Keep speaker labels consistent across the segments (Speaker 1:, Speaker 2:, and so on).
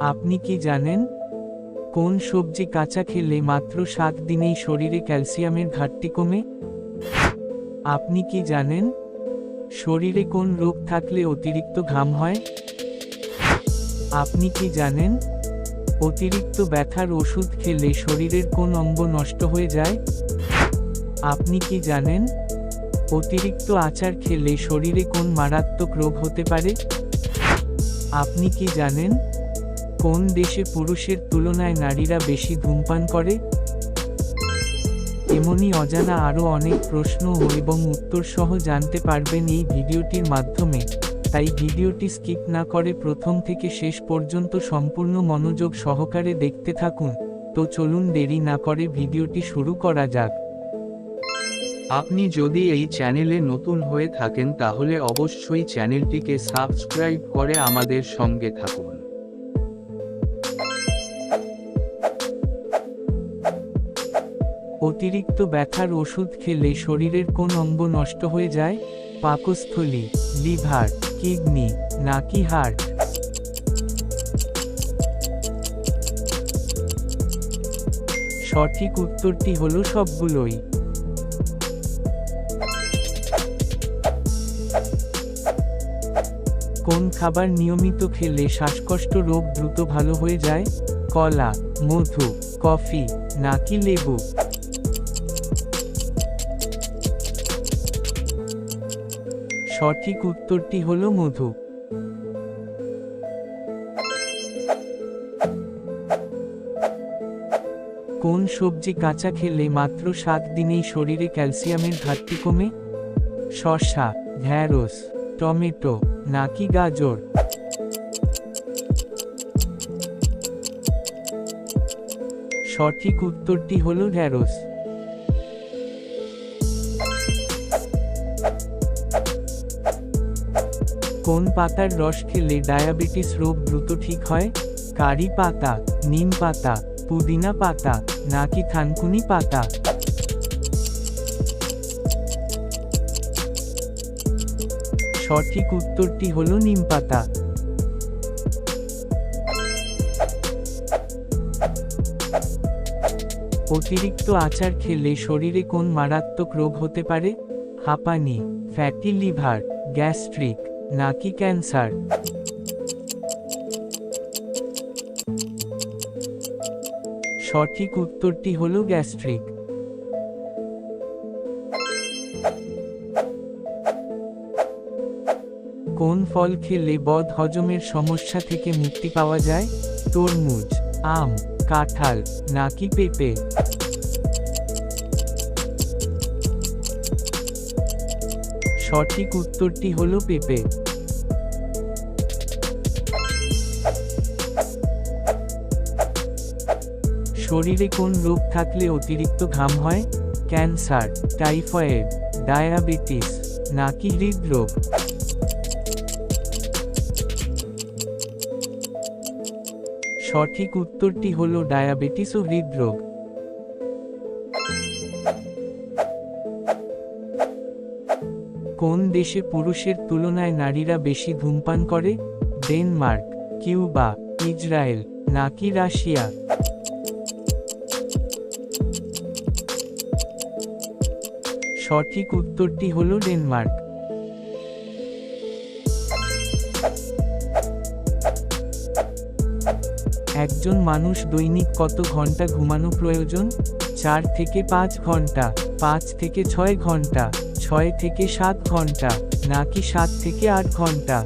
Speaker 1: আপনি কি জানেন? কোন সবজি কাঁচা খেলে মাত্র সাত দিনেই শরীরে ক্যালসিয়ামের ঘাটতি কমে? আপনি কি জানেন? শরীরে কোন রোগ থাকলে অতিরিক্ত ঘাম হয়? আপনি কি জানেন? অতিরিক্ত ব্যথার ওষুধ খেলে শরীরের কোন অঙ্গ নষ্ট হয়ে যায়? আপনি কি জানেন? অতিরিক্ত আচার খেলে শরীরে কোন মারাত্মক রোগ হতে পারে? আপনি কি জানেন? কোন দেশে পুরুষের তুলনায় নারীরা বেশি ধূমপান করে? এমনই অজানা আরও অনেক প্রশ্ন ও এবং উত্তর সহ জানতে পারবেন এই ভিডিওটির মাধ্যমে। তাই ভিডিওটি স্কিপ না করে প্রথম থেকে শেষ পর্যন্ত সম্পূর্ণ মনোযোগ সহকারে দেখতে থাকুন। তো চলুন দেরি না করে ভিডিওটি শুরু করা যাক।
Speaker 2: আপনি যদি এই চ্যানেলে নতুন হয়ে থাকেন তাহলে অবশ্যই চ্যানেলটিকে সাবস্ক্রাইব করে আমাদের সঙ্গে থাকুন।
Speaker 1: অতিরিক্ত ব্যথার ওষুধ খেলে শরীরের কোন অঙ্গ নষ্ট হয়ে যায়? পাকস্থলী, লিভার, কিডনি, নাকি হার্ট সঠিক উত্তরটি হলো সবগুলোই। কোন খাবার নিয়মিত খেলে শ্বাসকষ্ট রোগ দ্রুত ভালো হয়ে যায়? কলা, মধু, কফি, নাকি লেবু? সঠিক উত্তরটি হলো মধু। কোন সবজি কাঁচা খেলে মাত্র সাত দিনেই শরীরে ক্যালসিয়ামের ঘাটতি কমে? শসা, ঢ্যাঁড়স, টমেটো, নাকি গাজর? সঠিক উত্তরটি হলো ঢ্যাঁড়স। কোন পাতার রস খেলে ডায়াবেটিস রোগ দ্রুত ঠিক হয়? কারি পাতা, নিম পাতা, পুদিনা পাতা, নাকি থানকুনি পাতা? সঠিক উত্তরটি হল নিম পাতা। অতিরিক্ত আচার খেলে শরীরে কোন মারাত্মক রোগ হতে পারে? হাঁপানি, ফ্যাটি লিভার, গ্যাস্ট্রিক নাকি ক্যান্সার? সঠিক উত্তরটি হল গ্যাস্ট্রিক। কোন ফল খেলে বদ হজমের সমস্যা থেকে মুক্তি পাওয়া যায়? তরমুজ, আম, কাঁঠাল, নাকি পেঁপে? সঠিক উত্তরটি হলো পেঁপে। শরীরে কোন রোগ থাকলে অতিরিক্ত ঘাম হয়? ক্যান্সার, টাইফয়েড, ডায়াবেটিস, নাকি হৃদরোগ? সঠিক উত্তরটি হলো ডায়াবেটিস ও হৃদরোগ। কোন দেশে পুরুষের তুলনায় নারীরা বেশি ধূমপান করে? ডেনমার্ক, কিউবা, ইসরায়েল, নাকি রাশিয়া? সঠিক উত্তরটি হল ডেনমার্ক। একজন মানুষ দৈনিক কত ঘণ্টা ঘুমানো প্রয়োজন? চার থেকে পাঁচ ঘণ্টা পাঁচ থেকে ছয় ঘণ্টা ছয় থেকে সাত ঘণ্টা, নাকি সাত থেকে আট ঘণ্টা?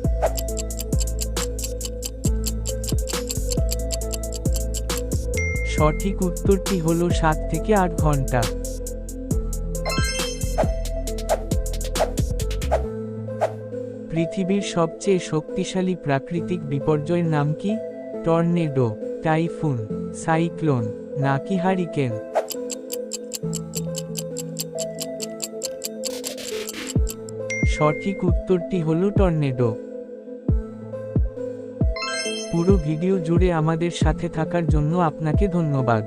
Speaker 1: সঠিক উত্তরটি হল সাত থেকে আট ঘণ্টা। পৃথিবীর সবচেয়ে শক্তিশালী প্রাকৃতিক বিপর্যয়ের নাম কি? টর্নেডো, টাইফুন, সাইক্লোন, নাকি হারিকেন? সঠিক উত্তরটি হল টর্নেডো। পুরো ভিডিও জুড়ে আমাদের সাথে থাকার জন্য আপনাকে ধন্যবাদ।